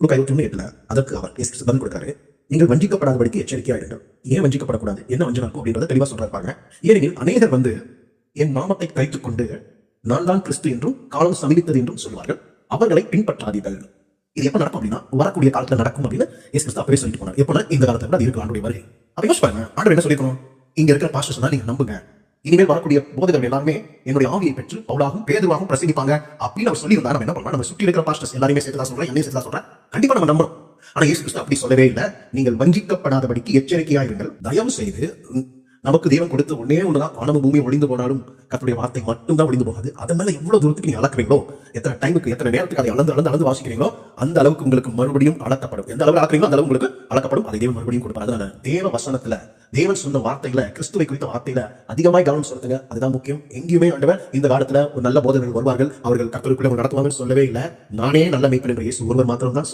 லூக்கா இருபத்தி ஒன்று எட்டுல அதற்கு அவர் இயேசு கிறிஸ்து பதில் கொடுக்காரு நீங்கள் வஞ்சிக்கப்படாதபடிக்கு எச்சரிக்கையாயிருங்கள் ஏன் வஞ்சிக்கப்படக்கூடாது? என்ன வஞ்சனம் இருக்கும் அப்படின்றத தெளிவாக சொல்றாருப்பாங்க ஏனெனில் அநேகர் வந்து என் நாமத்தை கைத்துக் கொண்டு நான் தான் கிறிஸ்து என்றும் காலம் சமீபித்தது என்றும் சொல்வார்கள் அவர்களை பின்பற்றாதீர்கள். இது எப்ப நடக்கும் அப்படின்னா வரக்கூடிய காலத்துல நடக்கும் அப்படின்னு இயேசு கிறிஸ்து அப்பவே சொல்லிட்டு போனார். எப்போ இந்த காலத்துல விட அது இருக்கு ஆண்டுடைய வருகை. அப்போ யோசிச்சு பாருங்க ஆண்டவர் என்ன சொல்லிருக்கணும் இங்க இருக்கிற பாஸ்டர்ஸ் நீங்க நம்புங்க. இனிமேல் வரக்கூடிய போதகர்கள் எல்லாருமே என்னுடைய ஆவியை பெற்று பவுலாகவும் பேதுவாகவும் பிரசங்கிப்பாங்க அப்படின்னு அவர் சொல்லியிருந்தா நம்ம என்ன பண்ணலாம்? நம்ம சுற்றி இருக்கிற பாஸ்டர்ஸ் எல்லாருமே சேர்த்து தான் சொல்றேன் என்னையும் சேர்த்து தான் சொல்றேன் கண்டிப்பா நம்ம நம்புறோம். ஆனா இயேசு கிறிஸ்து அப்படி சொல்லவே இல்லை. நீங்கள் வஞ்சிக்கப்படாதபடிக்கு எச்சரிக்கையா இருங்கள். தயவு செய்து நமக்கு தெய்வம் கொடுத்த ஒன்னே ஒன்றுதான் வானமும் பூமி ஒளிந்து போனாலும் கத்துடைய வார்த்தை மட்டும்தான் ஒளிந்து போகாது. அது மேல எவ்வளவு தூரத்துக்கு நீங்க அளக்குறீங்களோ எத்தனை டைமுக்கு எத்தனை நேரத்துக்கு அதை அளந்து அளந்து அளந்து வாசிக்கிறீங்களோ அந்த அளவுக்கு உங்களுக்கு மறுபடியும் அளக்கப்படும் எந்த அளவுக்கு அளக்குறீங்களோ அந்த அளவு உங்களுக்கு அளக்கப்படும் அதை தேவன் மறுபடியும் கொடுப்பார். அதனால தேவ வசனத்துல தேவன் சொன்ன வார்த்தைகளை கிறிஸ்துவை குறித்த வார்த்தையில அதிகமாய் கவனம் செலுத்துங்க. அதுதான் முக்கியம். எங்கேயுமே ஆண்டவர் இந்த காலத்துல ஒரு நல்ல போதகர்கள் வருவார்கள். அவர்கள் கத்தருக்குள்ள நடத்துவாங்கன்னு சொல்லவே இல்லை. நானே நல்ல மீட்பன் என்று இயேசு ஒருவர் மாத்திரம் தான்